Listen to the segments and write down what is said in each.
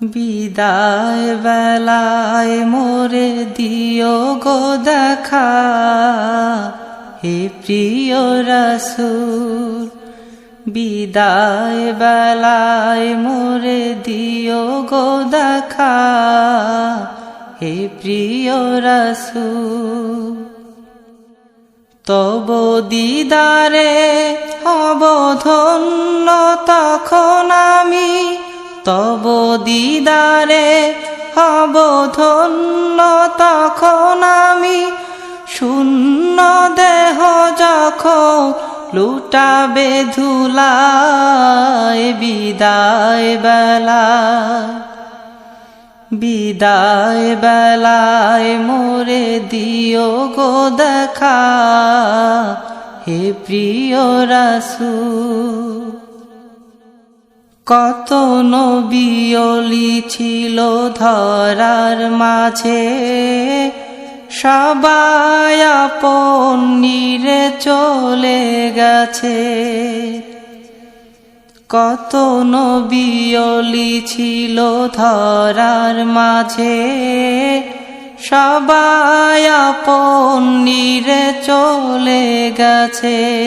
বিদায় বেলায় মোরে দিও গো দেখা। হে প্রিয় রসুল, বিদায় বেলায় মোরে দিও গো দেখা। হে প্রিয় রসুল, তব দিদারে হব ধন্য তখন আমি তব দিদারে হব ধন্য তখন আমি। শূন্য দেহ যখন লুটাবে ধুলায় বিদায় বেলায়। বিদায় বেলায় মোরে দিও গো দেখা, হে প্রিয় রাসু কত নবিয়লি ছিল ধরার মাঝে। সবাই আপন নিরে চলে গেছে। কত নবিয়লি ছিল ধরার মাঝে। সবাই আপন নিরে চলে গেছে।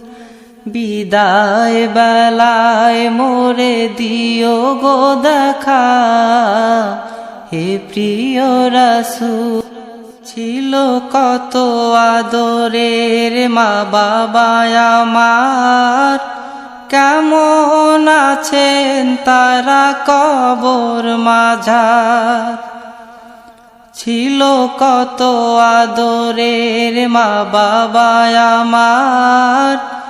বিদায় বেলায় মোরে দিও গো দেখা। হে প্রিয় রাসু ছিল কত আদরের মা বাবা আমার। কেমন আছেন তারা কবর মাঝার? ছিল কত আদরের মা বাবা আমার।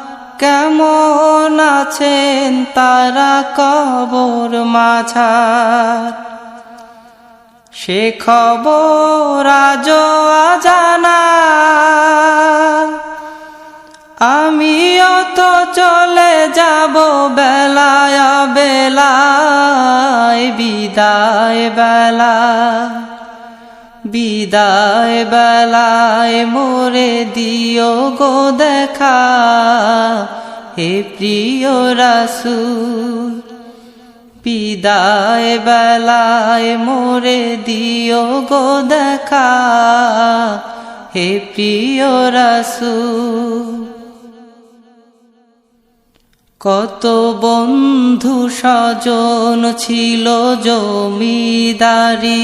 কেমন আছেন তারা কবর মাঝার? সে খবর আজ জানা আমিও তো চলে যাব বেলায় বেলায়, বিদায় বেলা। বিদায় বেলায় মোরে দিও গো দেখা। হে প্রিয় রাসুল, বিদায় বেলায় মোরে দিও গো দেখা। হে প্রিয় রাসুল, কত বন্ধু স্বজন ছিল জমিদারি।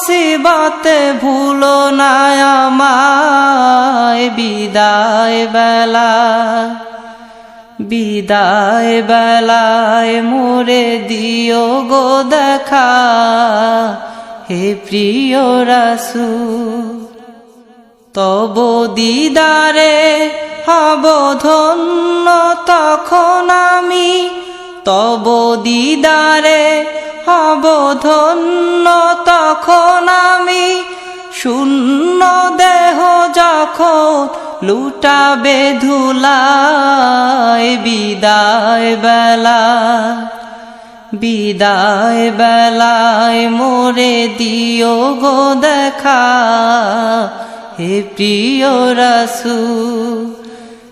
মহামসিবতে ভুলো না আমায়। বিদায় বেলা, বিদায় বেলায় মোরে দিও গো দেখা। হে প্রিয় রাসু তব দিদারে হব ধন্য, তখন আমি তব দিদারে হব ধন্য তখন আমি। শূন্য দেহ যখন লুটাবে ধুলায়, বিদায় বেলা, বিদায় বেলায় মোরে দিও গো দেখা, হে প্রিয় রাসু